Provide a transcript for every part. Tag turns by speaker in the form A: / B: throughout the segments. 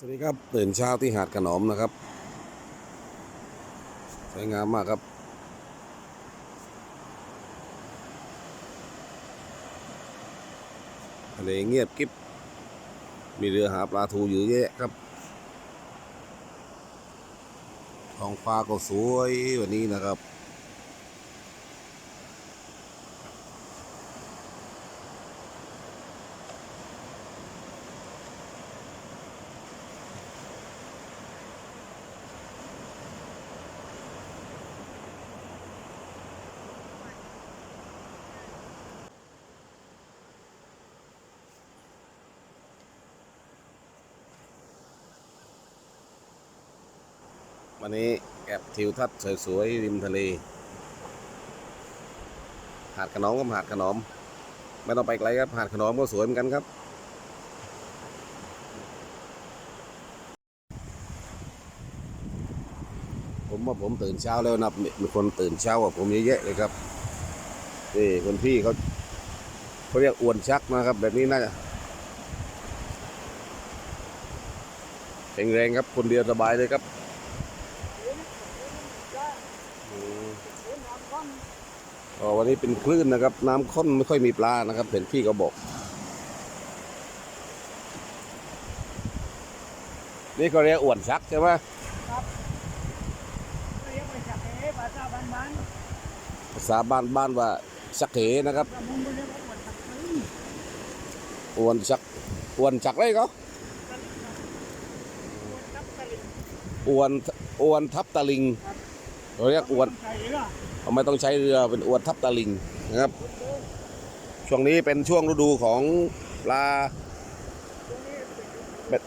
A: สวัสดีครับตื่นเช้าที่หาดขนอมนะครับ สวยงามมากครับ ทะเลเงียบกริบมีเรือหาปลาทูอยู่เยอะครับท้องฟ้าก็สวยวันนี้นะครับ วันนี้แอบทิวทัศน์สวยๆริมทะเล หาดขนอมกับหาดขนอม ไม่ต้องไปไกลครับ หาดขนอมก็สวยเหมือนกันครับ ผมว่าผมตื่นเช้าแล้วนะมีคนตื่นเช้ากว่าผมเยอะแยะเลยครับนี่คนพี่เขาเขาเรียกอวนชักนะครับ แบบนี้น่าจะแข็งแรงครับคนเดียวสบายเลยครับ อ๋อ วันนี้เป็นคลื่นนะครับ น้ำข้นไม่ค่อยมีปลานะครับ เห็นพี่เขาบอก นี่เขาเรียกอ่วนชักใช่ไหม
B: เรียกว่าจากเอ๋ภาษาบ้านบ้าน
A: ภาษาบ้านบ้านว่าชักเหนะครับ
B: ประมงก็เรียกว่าอวดทับทะลิง
A: อ่วนชักอ่วนชักเลยเขา
B: อวดทับทะลิง
A: อ่วนอ่วนทับตะลิงเขาเรียกอ่วน
B: ใช่ละ
A: เขาไม่ต้องใช้เรือเป็นอ่วนทับตะลิงนะครับ ช่วงนี้เป็นช่วงฤดูของปลา
B: ตรงนี้
A: เป็
B: เป็น
A: ด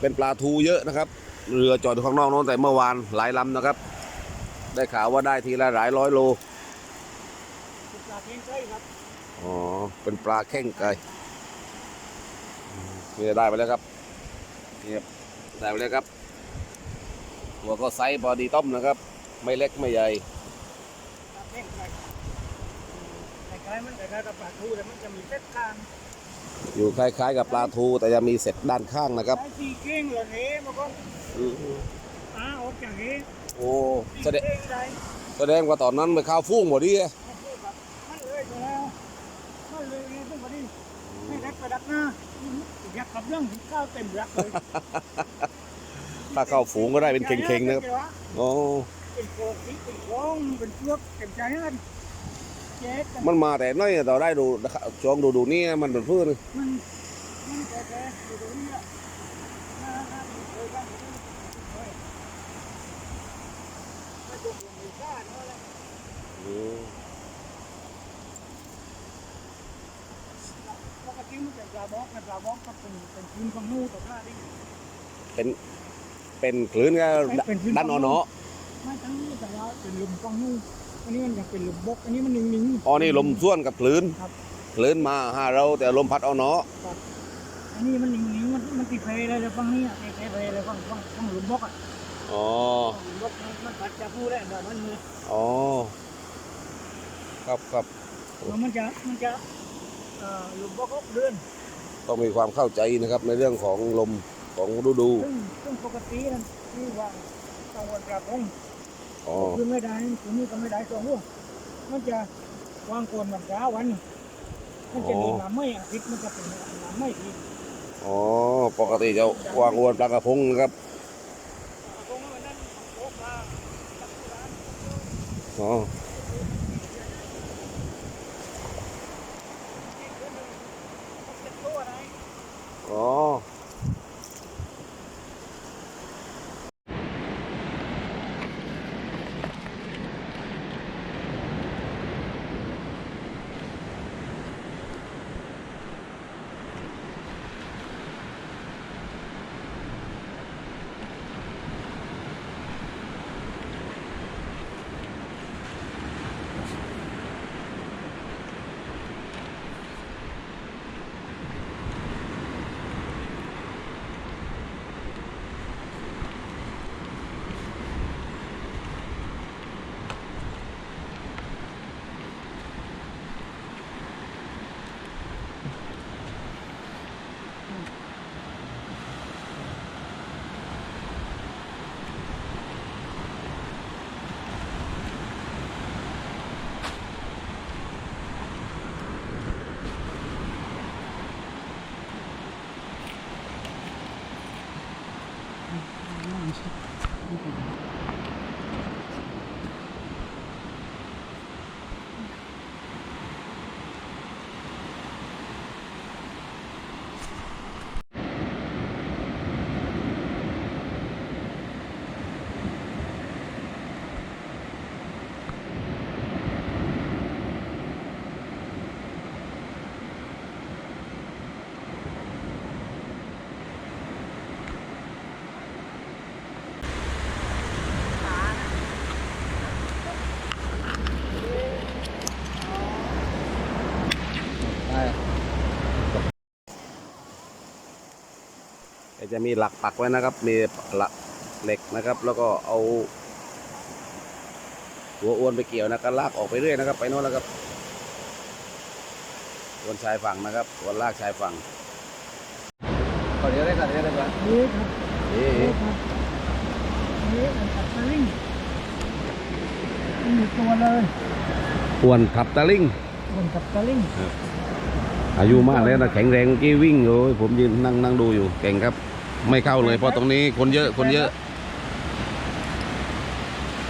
A: เป็นปลาทูเยอะนะครับ เรือจอดอยู่ข้างนอกโน้นแต่เมื่อวานหลายลำนะครับ ได้ข่าวว่าได้ทีละหลายร้อยโล
B: ปลาเค็งไส้ครับ
A: อ๋อเป็นปลาแข้งไก่นี่ได้ไปแล้วครับนี่ครับได้ไปแล้วครับตัวก็ไซส์พอดีต้มนะครับ ไม่เล็กไม่ใหญ่
B: ปลาเค็งไส้คล้ายๆมันคล้ายๆกับปลาทูแต่มันจะมีเส้นกลาง
A: อยู่คล้าย ๆ กับปลาทูแต่จะมีเศษด้านข้างนะครับ
B: ไอ้สีเก่งเหรอเฮ้มันก็
A: อืม
B: อ้าออกจากเฮ้
A: โอ้
B: สี
A: แสดง
B: เก่งได้
A: แสดงว่าตอนนั้นไปข้าวฟุ้งหมดดิ
B: ไม่พูดแบบมันเลยไปแล้วมันเลยไงซึ่งพอดีไม่ได้ไปดักหน้าอยากขับเรื่องข้าวเต็มรักเลย
A: ถ้าเข้าฝูงก็ได้เป็นเข่งๆนะครับโอ้
B: เป็นโคกเป็นโค้งเป็นเชือกเต็มใจนั่นเจ๊กัน
A: มันมาแต่น้อยต่อได้ดูช่วงดูดูนี่มันเป็นพื้น
B: มันมันแก่ๆอยู่ตรงนี้อะน่าน่าดูเลยบ้างเฮ้ยไม่ต้องห่วงเลยซ่าเนาะแล้ว
A: อืม
B: ปกติมันเป็นปลาบอกเป็นปลาบอกก็เป็นเป็นพื้นของงูตัวข้าดิ
A: เป็นเป็นคลื่นก็ด้านอ่อนเนาะ
B: ไม่ทั้งนี้แต่ว่าเป็นลมของงูอันนี้มันยังเป็นลมบก อันนี้มันนิ่ง
A: อ๋อนี่ลมส่วนกับคลื่น
B: ครับ
A: คลื่นมาหาเราแต่ลมพัดเอาเนาะ
B: ๆอันนี้มันนิ่งๆมันมันติดเพลเลยเลยฟังนี้อะติดเพลเลยฟังฟังฟังลมบกอะ
A: อ๋อ
B: ลมบกมันปัดจะพูดได้แบบมันมือ
A: อ๋อครับครับ
B: แล้วมันจะมันจะเอ่อลมบกเดือน
A: ต้องมีความเข้าใจนะครับในเรื่องของลมของฤดู
B: ซึ่งซึ่งปกตินั่นที่ว่าตะวันกลางคง
A: อ๋อ
B: คือไม่ได้ตัวนี้ก็ไม่ได้สองลูกมันจะวางโคนวันเช้าวันนี้มันจะมีน้ำไม่อาทิตย์มันจะเป็นน้ำไม่ที
A: อ๋อ ปกติจะวางอวนปลากระพงนะครับ
B: คงวันนั้นโอ้ปลาตักร้าน
A: อ๋
B: จะ
A: มีหลักปักไว้นะครับ มีหลักเหล็กนะครับ แล้วก็เอาหัวอวนไปเกี่ยวนะครับลากออกไปเรื่อยนะครับ ไปโน่นแล้วครับอวนชายฝั่งนะครับอวนลากชายฝั่งขอเดี๋ยวได้กันเดี๋ยวได้กัน
B: นี่ครับ
A: นี่
B: นี่ครับนี่เป็นตัดสลิงมีตัวเลย
A: อวนขับตะลิง
B: บนกับสลิง
A: อายุมากแล้วนะแข็งแรงเมื่อกี้วิ่งอยู่ผมยืนนั่งนั่งดูอยู่เก่งครับ ไม่เข้าเลยเพราะตรงนี้คนเยอะคนเยอะ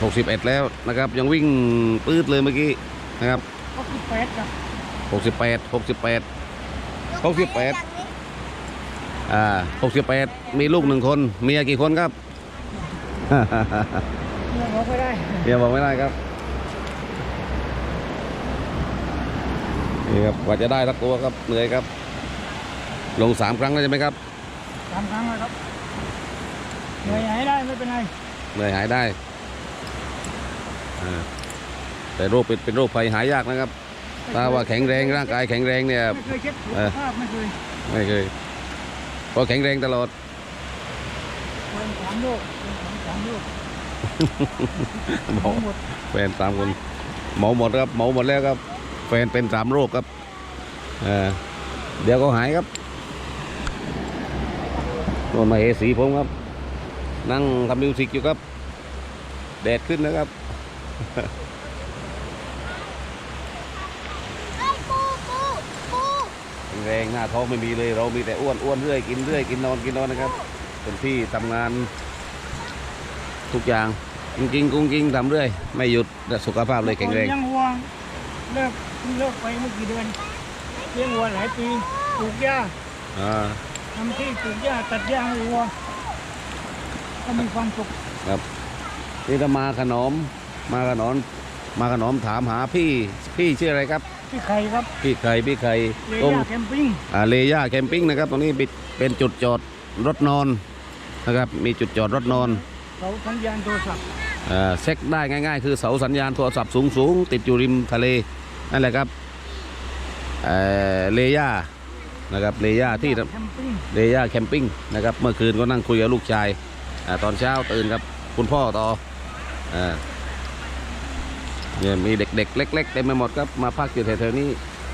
A: 61 แล้วนะครับ ยังวิ่งปื๊ดเลยเมื่อกี้นะครับ
B: ก็คือแปดครับ
A: 68 68 68อ่า68 มีลูกหนึ่งคน เมียกี่คนครับ
B: เรื่องบอกไม่ได้
A: เมียบอกไม่ได้ครับนี่ครับกว่าจะได้สักตัวครับเหนื่อยครับ ลงสามครั้งแล้วใช่ไหมครับ
B: สามครั้งแล้วครับเหนื่อยหายได้ไม่เป็นไร
A: เหนื่อยหายได้อ่าแต่โรคเป็นเป็นโรคภัยหายยากนะครับถ้าว่าแข็งแรงร่างกายแข็งแรงเนี่ย
B: ไม่เคยเช็คสุขภาพไม่เคย
A: ไม่เคยเพราะแข็งแรงตลอด
B: เป็นสามโรคเป็นสามสามโรค
A: หมอ
B: ทั้งหมด
A: แฟนสามคนหมอหมดครับหมอหมดแล้วครับแฟนเป็นสามโรคครับเออเดี๋ยวก็หายครับ โน่นมาเหสีผมครับ นั่งทำมิวสิกอยู่ครับ แดดขึ้นนะครับ
C: เอ้ยปูปูปู
A: แรงหน้าท้องไม่มีเลย เรามีแต่อ้วนอ้วนเรื่อยกินเรื่อยกินนอนกินนอนนะครับเป็นที่ทำงานทุกอย่างจริงๆกุ้งกิ้งทำเรื่อย ไม่หยุดและสุขภาพเลยแข็งแรง
B: เลี้ยงวัวเลิกเพิ่งเลิกไปเมื่อกี่เดือนเลี้ยงวัวหลายปีปลูกหญ้า
A: อ่า
B: ทำที่ปลูกหญ้าตัดหญ้าให้วัวก็มีความสุข
A: นี่ถ้ามาขนมมาขนมมาขนมถามหาพี่พี่ชื่ออะไรครับ
B: ที่ใครครับ
A: พี่ไข่พี่ไข่
B: เล
A: ตรง
B: ย่าแคมปิ้ง
A: อ่าเลย่าแคมปิ้งนะครับตรงนี้ปิดเป็นจุดจอดรถนอนนะครับมีจุดจอดรถนอน
B: เขาสัญญาณโทรศัพท์
A: อ่าเช็คได้ง่าย ๆ คือเสาสัญญาณโทรศัพท์สูงสูงๆติดอยู่ริมทะเลนั่นแหละครับเอ่อเลย่า นะครับเลย่าที่
B: แคมปิ้ง
A: เลย่าแคมปิ้งนะครับเมื่อคืนก็นั่งคุยกับลูกชายอาตอนเช้าตื่นครับคุณพ่อต่ออาเนี่ยมีเด็กๆ เล็กๆเต็มไปหมดครับมาพักอยู่แถวๆนี้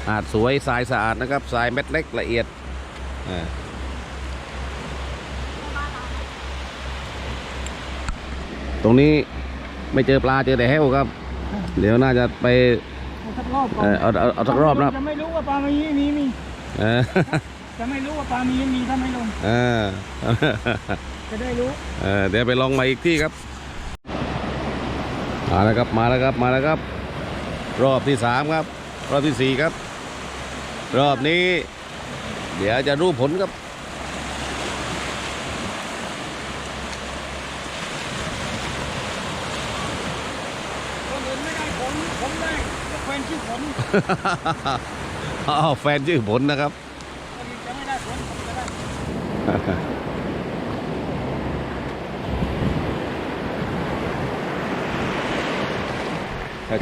A: หาดสวยทรายสะอาดนะครับทรายเม็ดเล็กละเอียดอ่าตรงนี้ไม่เจอปลาเจอแต่แห้วครับ เดี๋ยวน่าจะไป
B: เอาสักรอบก่อ
A: เอ่อนเอาเอาเอาสักรอบนะครับ
B: จะไม่รู้ว่าปลามีมีมี
A: เออ
B: จะไม่รู้ว่าปลามีมีถ้าไม่ลง
A: เออ
B: จะได้รู้
A: เออเดี๋ยวไปลองมาอีกที่ครับมาแล้วครับมาแล้วครับมาแล้วครับ รอบที่สามครับ รอบที่สี่ครับ รอบนี้ เดี๋ยวจะรู้ผลครับ
B: คนอื่นไม่ได้ผลผมได้ยกเว้นชื่อผล
A: อ้าวแฟนชื่อผลนะครับ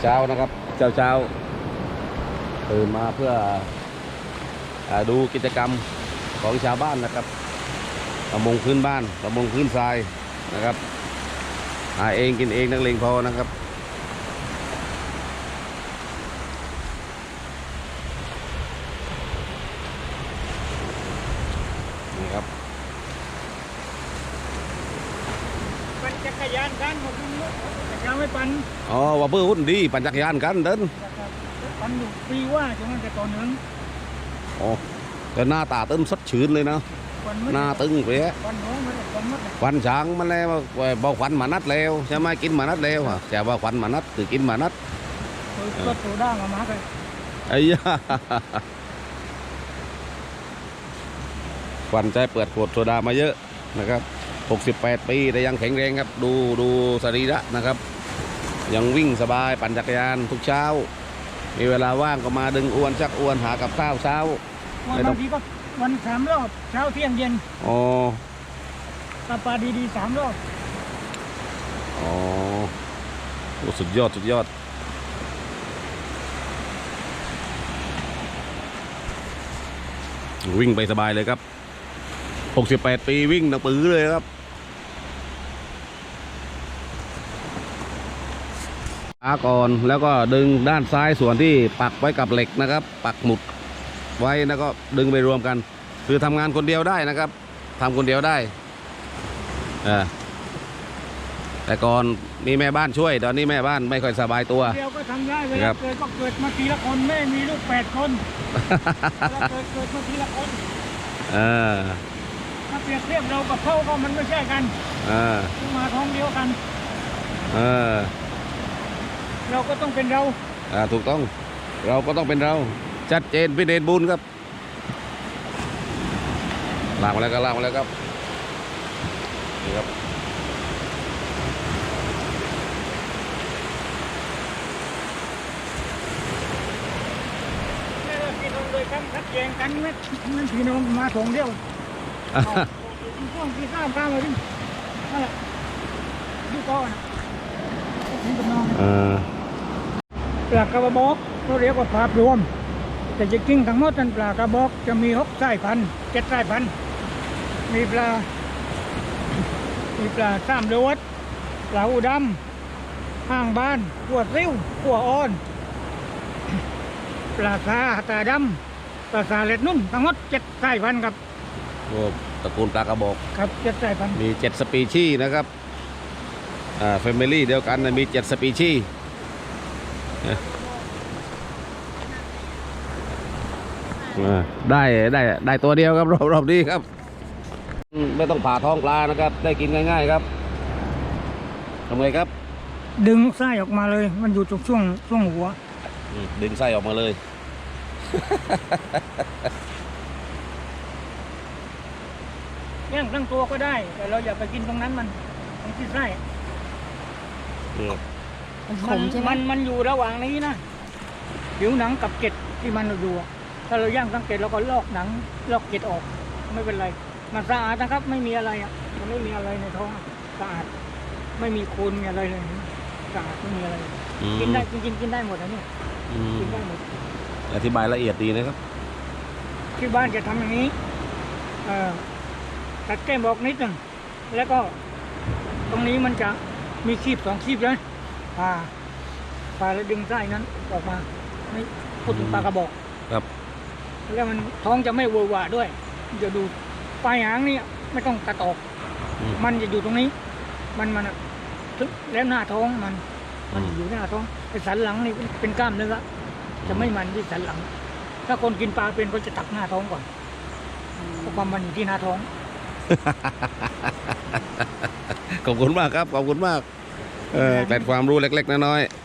A: เช้าๆนะครับเช้าเช้าๆตื่นมาเพื่ออดูกิจกรรมของชาวบ้านนะครับประมงพื้นบ้านประมงพื้นทรายนะครับหาเองกินเองนักเลงพอนะครับ นี่ครับ
B: ปั่นจักรยานกันหมดทุกมื้อแต่ยัง ไม่ปั่น
A: อ๋อว่าเพื่อหุ้นดีปั่นจักรยานกันเดิน
B: ปั่นอยู่ปีว่าจังนั้นแต่ตอนนั้น
A: อ๋อแต่หน้าตาเต้นสดชื่นเลยนะ
B: ปั่นไม่
A: หน้าตึงเปรี้ย
B: ปั่นน้องไม่ได้ปั่นมัดเลย
A: ควันช้างมันแล้วบอกควันมานัดแล้วใช่ไหมกินมานัดแล้วอะแต่ว่าควันมานัดคือกินมานัด
B: คือก็โซด้ามามาเลย
A: ไอ้ยาควันใจเปิดขวดโซดามาเยอะนะครับ 68 ปีแต่ยังแข็งแรงครับ ดูดูสรีระนะครับ ยังวิ่งสบายปั่นจักรยานทุกเช้า มีเวลาว่างก็มาดึงอวนชักอวนหากับข้าวเช้า
B: วัน
A: ไม่ต้อง
B: บางทีก็วันสามรอบเช้าเที่ยงเย็น
A: อ๋อ
B: ตาปลาดีๆสามรอบ
A: อ๋อโอ้สุดยอดสุดยอด วิ่งไปสบายเลยครับ 68 ปีวิ่งหนังปือเลยครับาก่อนแล้วก็ดึงด้านซ้ายส่วนที่ปักไว้กับเหล็กนะครับ ปักหมุดไว้แล้วก็ดึงไปรวมกัน คือทำงานคนเดียวได้นะครับทำคนเดียวได้เออแต่ก่อนมีแม่บ้านช่วย ตอนนี้แม่บ้านไม่ค่อยสบายตัว
B: เดียวก็ทำได้เว
A: ครั
B: ลา
A: บ
B: เกิดก็เกิดมาทีละคนแม่มีลูกแปดคนเวลาเกิดเกิดมาทีละคน
A: เออ
B: ถ้าเปรียบเทียบเรากับเขาก็มันไม่ใช่กัน
A: เออ
B: มาท้องเดียวกัน
A: เออ
B: เราก็ต้องเป็นเรา
A: อ่าถูกต้องเราก็ต้องเป็นเรา ชัดเจนพิเดชบุญครับลากมาแล้วก็ลากมาแล้วครับนี่ครับ
B: ไม่ได้พี่น้องเลยกันทัดแยงกันไม่นั่นพี่น้องมาสองเดียวช่วงที่ข้ามข้ามมาดินั่นแหละดูก่อนนี่เป็นน้อง
A: เออ
B: ปลากระบอกเขาเรียกว่าภาพรวม แต่จริงๆทั้งหมดนั้นปลากระบอกจะมีหกสายพันธุ์เจ็ดสายพันธุ์มีปลา มีปลาสามเลือดปลาอูดำห้างบ้านขัวซิ่วขัวอ่อน ปลาซาตาดำปลาซาเล็ดนุ่นทั้งหมดเจ็ดสายพันธุ์ครับ
A: โอ้ตระกูลปลากระบอก
B: ครับเจ็ดสายพันธุ์
A: มีเจ็ดสปีชีส์นะครับ อ่าแฟมิลี่เดียวกันนะมีเจ็ดสปีชีส์นะอ่า ได้ได้ได้ตัวเดียวครับรอบรอบนี้ครับอืมไม่ต้องผ่าท้องปลานะครับ ได้กินง่าย ๆครับทำไงครับ
B: ดึงไส้ออกมาเลย มันอยู่ตรงช่วงช่วงหัว
A: อืมดึงไส้ออกมาเลย
B: ย่างทั้งตัวก็ได้ แต่เราอย่าไปกินตรงนั้นมันตรงที่ไส้
A: อืม
C: มัน ขมใช่ไหม
B: มันมันอยู่ระหว่างนี้นะผิวหนังกับเกล็ดที่มันอยู่อะถ้าเราย่างสังเกตเราก็ลอกหนังลอกเกล็ดออกไม่เป็นไร มันสะอาดนะครับ ไม่มีอะไรอะมันไม่มีอะไรในท้องอะสะอาด ไม่มีโคลนมีอะไรเลยสะอาดไม่มีอะไร
A: อืม
B: กินได้จริงๆกินได้หมดนะเนี่ย
A: อืม
B: กินได้หมด
A: อธิบายละเอียดดีนะครับ
B: ที่บ้านจะทำอย่างนี้ เอ่อตัดแก้มออกนิดหนึ่ง แล้วก็ ตรงนี้มันจะมีคีบสองคีบเล ยผ่าผ่าแล้วดึงไส้นั้นออกมา ไม่พูดถึงปลากระบอก
A: ครับ
B: แล้วมันท้องจะไม่เวอร์หวาด้วยจะดูปลายหางนี่ไม่ต้องตัดออก
A: อืม
B: มันจะอยู่ตรงนี้ มันมันอะถึงแล้วหน้าท้องมัน มัน
A: อืม
B: อยู่หน้าท้องไอ้สันหลังนี่เป็นกล้ามเนื้อจะไม่มันที่สันหลัง ถ้าคนกินปลาเป็นก็จะตักหน้าท้องก่อนเพราะความมันอยู่ที่หน้าท้อง
A: ขอบคุณมากครับ ขอบคุณมาก เออแต่ความรู้เล็ก ๆ น้อยๆ